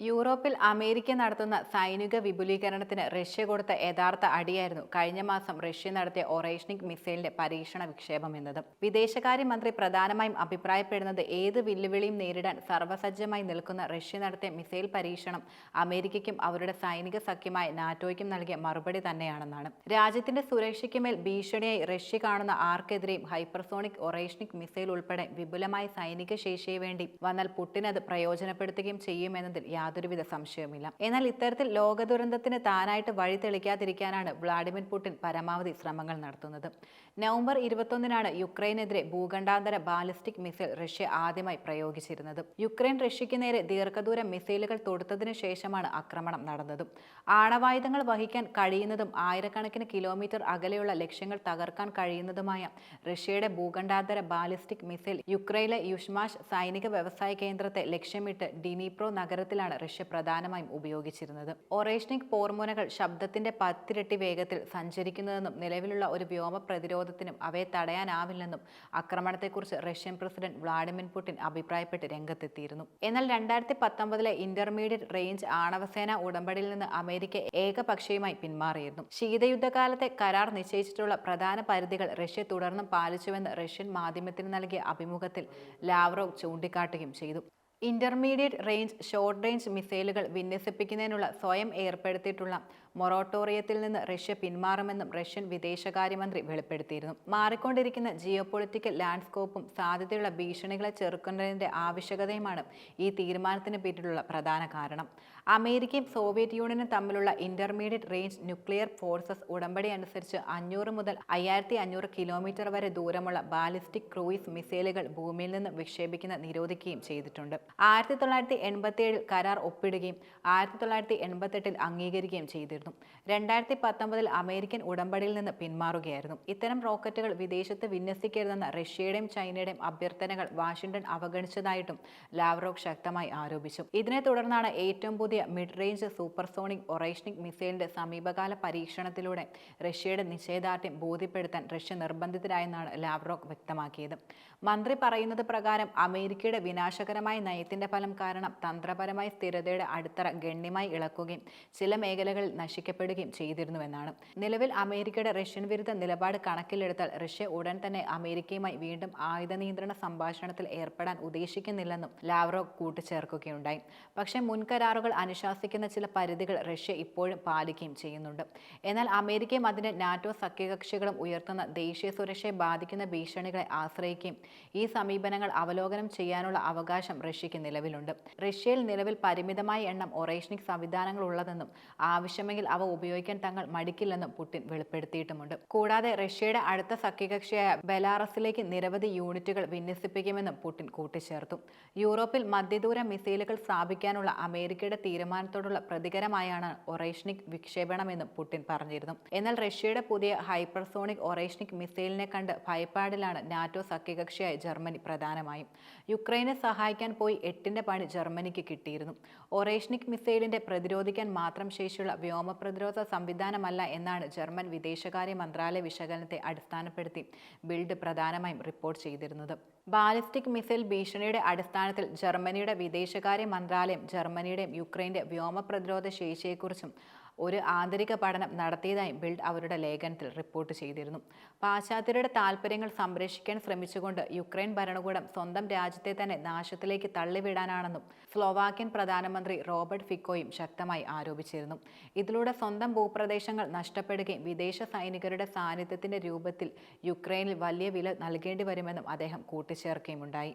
യൂറോപ്പിൽ അമേരിക്ക നടത്തുന്ന സൈനിക വിപുലീകരണത്തിന് റഷ്യ കൊടുത്ത യഥാർത്ഥ അടിയായിരുന്നു കഴിഞ്ഞ മാസം റഷ്യ നടത്തിയ ഒറേഷ്നിക് മിസൈലിന്റെ പരീക്ഷണ വിക്ഷേപം എന്നത്. വിദേശകാര്യമന്ത്രി പ്രധാനമായും അഭിപ്രായപ്പെടുന്നത് ഏത് വെല്ലുവിളിയും നേരിടാൻ സർവസജ്ജമായി നിൽക്കുന്ന റഷ്യ നടത്തിയ മിസൈൽ പരീക്ഷണം അമേരിക്കയ്ക്കും അവരുടെ സൈനിക സഖ്യമായ നാറ്റോയ്ക്കും നൽകിയ മറുപടി തന്നെയാണെന്നാണ്. രാജ്യത്തിന്റെ സുരക്ഷയ്ക്ക് മേൽ ഭീഷണിയായി റഷ്യ കാണുന്ന ആർക്കെതിരെയും ഹൈപ്പർസോണിക് ഒറേഷ്നിക് മിസൈൽ ഉൾപ്പെടെ വിപുലമായ സൈനിക ശേഷിയെ വേണ്ടി വന്നാൽ പുട്ടിനത് പ്രയോജനപ്പെടുത്തുകയും ചെയ്യുമെന്നതിൽ യാതൊരുവിധ സംശയവുമില്ല. എന്നാൽ ഇത്തരത്തിൽ ലോക ദുരന്തത്തിന് താനായിട്ട് വഴി തെളിക്കാതിരിക്കാനാണ് വ്ളാഡിമിർ പുടിൻ പരമാവധി ശ്രമങ്ങൾ നടത്തുന്നത്. നവംബർ ഇരുപത്തൊന്നിനാണ് യുക്രൈനെതിരെ ഭൂഖണ്ഡാന്തര ബാലിസ്റ്റിക് മിസൈൽ റഷ്യ ആദ്യമായി പ്രയോഗിച്ചിരുന്നത്. യുക്രൈൻ റഷ്യയ്ക്ക് നേരെ ദീർഘദൂര മിസൈലുകൾ തൊടുത്തതിനു ശേഷമാണ് ആക്രമണം നടന്നതും. ആണവായുധങ്ങൾ വഹിക്കാൻ കഴിയുന്നതും ആയിരക്കണക്കിന് കിലോമീറ്റർ അകലെയുള്ള ലക്ഷ്യങ്ങൾ തകർക്കാൻ കഴിയുന്നതുമായ റഷ്യയുടെ ഭൂഖണ്ഡാന്തര ബാലിസ്റ്റിക് മിസൈൽ യുക്രൈനിലെ യുഷ്മാഷ് സൈനിക വ്യവസായ കേന്ദ്രത്തെ ലക്ഷ്യമിട്ട് ഡിനിപ്രോ നഗരത്തിലാണ് റഷ്യ പ്രധാനമായും ഉപയോഗിച്ചിരുന്നത്. ഒറേഷ്നിക് ഹോർമോണുകൾ ശബ്ദത്തിന്റെ പത്തിരട്ടി വേഗത്തിൽ സഞ്ചരിക്കുന്നതെന്നും നിലവിലുള്ള ഒരു വ്യോമ പ്രതിരോധത്തിനും അവയെ തടയാനാവില്ലെന്നും ആക്രമണത്തെക്കുറിച്ച് റഷ്യൻ പ്രസിഡന്റ് വ്ളാഡിമിർ പുടിൻ അഭിപ്രായപ്പെട്ട് രംഗത്തെത്തിയിരുന്നു. എന്നാൽ രണ്ടായിരത്തി പത്തൊമ്പതിലെ ഇന്റർമീഡിയറ്റ് റേഞ്ച് ആണവസേന ഉടമ്പടിയിൽ നിന്ന് അമേരിക്ക ഏകപക്ഷീയമായി പിന്മാറിയിരുന്നു. ശീതയുദ്ധകാലത്തെ കരാർ നിശ്ചയിച്ചിട്ടുള്ള പ്രധാന പരിധികൾ റഷ്യ തുടർന്നും പാലിച്ചുവെന്ന് റഷ്യൻ മാധ്യമത്തിന് നൽകിയ അഭിമുഖത്തിൽ ലാവ്റോവ് ചൂണ്ടിക്കാട്ടുകയും ചെയ്തു. ഇന്റർമീഡിയറ്റ് റേഞ്ച് ഷോർട്ട് റേഞ്ച് മിസൈലുകൾ വിന്യസിപ്പിക്കുന്നതിനുള്ള സ്വയം ഏർപ്പെടുത്തിയിട്ടുള്ള മൊറോട്ടോറിയത്തിൽ നിന്ന് റഷ്യ പിന്മാറുമെന്നും റഷ്യൻ വിദേശകാര്യമന്ത്രി വെളിപ്പെടുത്തിയിരുന്നു. മാറിക്കൊണ്ടിരിക്കുന്ന ജിയോ പൊളിറ്റിക്കൽ ലാൻഡ്സ്കോപ്പും സാധ്യതയുള്ള ഭീഷണികളെ ചെറുക്കുന്നതിന്റെ ആവശ്യകതയുമാണ് ഈ തീരുമാനത്തിന് പിന്നിലുള്ള പ്രധാന കാരണം. അമേരിക്കയും സോവിയറ്റ് യൂണിയനും തമ്മിലുള്ള ഇന്റർമീഡിയറ്റ് റേഞ്ച് ന്യൂക്ലിയർ ഫോഴ്സസ് ഉടമ്പടി അനുസരിച്ച് അഞ്ഞൂറ് മുതൽ അയ്യായിരത്തി അഞ്ഞൂറ് കിലോമീറ്റർ വരെ ദൂരമുള്ള ബാലിസ്റ്റിക് ക്രൂയിസ് മിസൈലുകൾ ഭൂമിയിൽ നിന്ന് വിക്ഷേപിക്കുന്ന നിരോധിക്കുകയും ചെയ്തിട്ടുണ്ട്. ആയിരത്തി തൊള്ളായിരത്തി എൺപത്തി ഏഴിൽ കരാർ ഒപ്പിടുകയും ആയിരത്തി തൊള്ളായിരത്തി എൺപത്തെട്ടിൽ അംഗീകരിക്കുകയും ചെയ്തിരുന്നു. രണ്ടായിരത്തി പത്തൊമ്പതിൽ അമേരിക്കൻ ഉടമ്പടിയിൽ നിന്ന് പിന്മാറുകയായിരുന്നു. ഇത്തരം റോക്കറ്റുകൾ വിദേശത്ത് വിന്യസിക്കരുതെന്ന റഷ്യയുടെയും ചൈനയുടെയും അഭ്യർത്ഥനകൾ വാഷിംഗ്ടൺ അവഗണിച്ചതായിട്ടും ലാവ്റോക്ക് ശക്തമായി ആരോപിച്ചു. ഇതിനെ തുടർന്നാണ് ഏറ്റവും പുതിയ മിഡ് റേഞ്ച് സൂപ്പർസോണിക് ഒറേഷ്നിക് മിസൈലിന്റെ സമീപകാല പരീക്ഷണത്തിലൂടെ റഷ്യയുടെ നിഷേധാർഢ്യം ബോധ്യപ്പെടുത്താൻ റഷ്യ നിർബന്ധിതരായെന്നാണ് ലാവ്റോക്ക് വ്യക്തമാക്കിയത്. മന്ത്രി പറയുന്നത് പ്രകാരം അമേരിക്കയുടെ വിനാശകരമായ നയത്തിന്റെ ഫലം കാരണം തന്ത്രപരമായ സ്ഥിരതയുടെ അടിത്തറ ഗണ്യമായി ഇളക്കുകയും ചില മേഖലകളിൽ നശിക്കപ്പെടുകയും ചെയ്തിരുന്നുവെന്നാണ്. നിലവിൽ അമേരിക്കയുടെ റഷ്യൻ വിരുദ്ധ നിലപാട് കണക്കിലെടുത്താൽ റഷ്യ ഉടൻ തന്നെ അമേരിക്കയുമായി വീണ്ടും ആയുധ നിയന്ത്രണ സംഭാഷണത്തിൽ ഏർപ്പെടാൻ ഉദ്ദേശിക്കുന്നില്ലെന്നും ലാവ്റോ കൂട്ടിച്ചേർക്കുകയുണ്ടായി. പക്ഷേ മുൻകരാറുകൾ അനുശാസിക്കുന്ന ചില പരിധികൾ റഷ്യ ഇപ്പോഴും പാലിക്കുകയും ചെയ്യുന്നുണ്ട്. എന്നാൽ അമേരിക്കയും അതിന്റെ നാറ്റോ സഖ്യകക്ഷികളും ഉയർത്തുന്ന ദേശീയ സുരക്ഷയെ ബാധിക്കുന്ന ഭീഷണികളെ ആശ്രയിക്കുകയും ഈ സമീപനങ്ങൾ അവലോകനം ചെയ്യാനുള്ള അവകാശം റഷ്യയ്ക്ക് നിലവിലുണ്ട്. റഷ്യയിൽ നിലവിൽ പരിമിതമായ എണ്ണം ഒറേഷ്നിക് സംവിധാനങ്ങൾ ഉള്ളതെന്നും ആവശ്യമെങ്കിൽ അവ ഉപയോഗിക്കാൻ തങ്ങൾ മടിക്കില്ലെന്നും പുടിൻ വെളിപ്പെടുത്തിയിട്ടുമുണ്ട്. കൂടാതെ റഷ്യയുടെ അടുത്ത സഖ്യകക്ഷിയായ ബെലാറസിലേക്ക് നിരവധി യൂണിറ്റുകൾ വിന്യസിപ്പിക്കുമെന്നും പുടിൻ കൂട്ടിച്ചേർത്തു. യൂറോപ്പിൽ മധ്യദൂര മിസൈലുകൾ സ്ഥാപിക്കാനുള്ള അമേരിക്കയുടെ തീരുമാനത്തോടുള്ള പ്രതികരമായാണ് ഒറേഷ്നിക് വിക്ഷേപണമെന്നും പുടിൻ പറഞ്ഞിരുന്നു. എന്നാൽ റഷ്യയുടെ പുതിയ ഹൈപ്പർസോണിക് ഒറേഷ്നിക് മിസൈലിനെ കണ്ട് ഭയപ്പാടിലാണ് നാറ്റോ സഖ്യകക്ഷിയായ ജർമ്മനി പ്രധാനമായും. യുക്രൈനെ സഹായിക്കാൻ പോയി എട്ടിന്റെ പണി ജർമ്മനിക്ക് കിട്ടിയിരുന്നു. ഒറേഷ്നിക് മിസൈലിന്റെ പ്രതിരോധിക്കാൻ മാത്രം ശേഷിയുള്ള വ്യോമ പ്രതിരോധ സംവിധാനമല്ല എന്നാണ് ജർമ്മൻ വിദേശകാര്യ മന്ത്രാലയ വിശകലനത്തെ അടിസ്ഥാനപ്പെടുത്തി ബിൽഡ് പ്രധാനമായും റിപ്പോർട്ട് ചെയ്തിരുന്നത്. ബാലിസ്റ്റിക് മിസൈൽ ഭീഷണിയുടെ അടിസ്ഥാനത്തിൽ ജർമ്മനിയുടെ വിദേശകാര്യ മന്ത്രാലയം ജർമ്മനിയുടെയും യുക്രൈന്റെ വ്യോമപ്രതിരോധ ശേഷിയെക്കുറിച്ചും ഒരു ആന്തരിക പഠനം നടത്തിയതായും ബിൽഡ് അവരുടെ ലേഖനത്തിൽ റിപ്പോർട്ട് ചെയ്തിരുന്നു. പാശ്ചാത്യരുടെ താൽപ്പര്യങ്ങൾ സംരക്ഷിക്കാൻ ശ്രമിച്ചുകൊണ്ട് യുക്രൈൻ ഭരണകൂടം സ്വന്തം രാജ്യത്തെ തന്നെ നാശത്തിലേക്ക് തള്ളിവിടാനാണെന്നും സ്ലോവാക്യൻ പ്രധാനമന്ത്രി റോബർട്ട് ഫിക്കോയും ശക്തമായി ആരോപിച്ചിരുന്നു. ഇതിലൂടെ സ്വന്തം ഭൂപ്രദേശങ്ങൾ നഷ്ടപ്പെടുകയും വിദേശ സൈനികരുടെ സാന്നിധ്യത്തിന്റെ രൂപത്തിൽ യുക്രൈനിൽ വലിയ വില നൽകേണ്ടി വരുമെന്നും അദ്ദേഹം കൂട്ടിച്ചേർക്കുകയുമുണ്ടായി.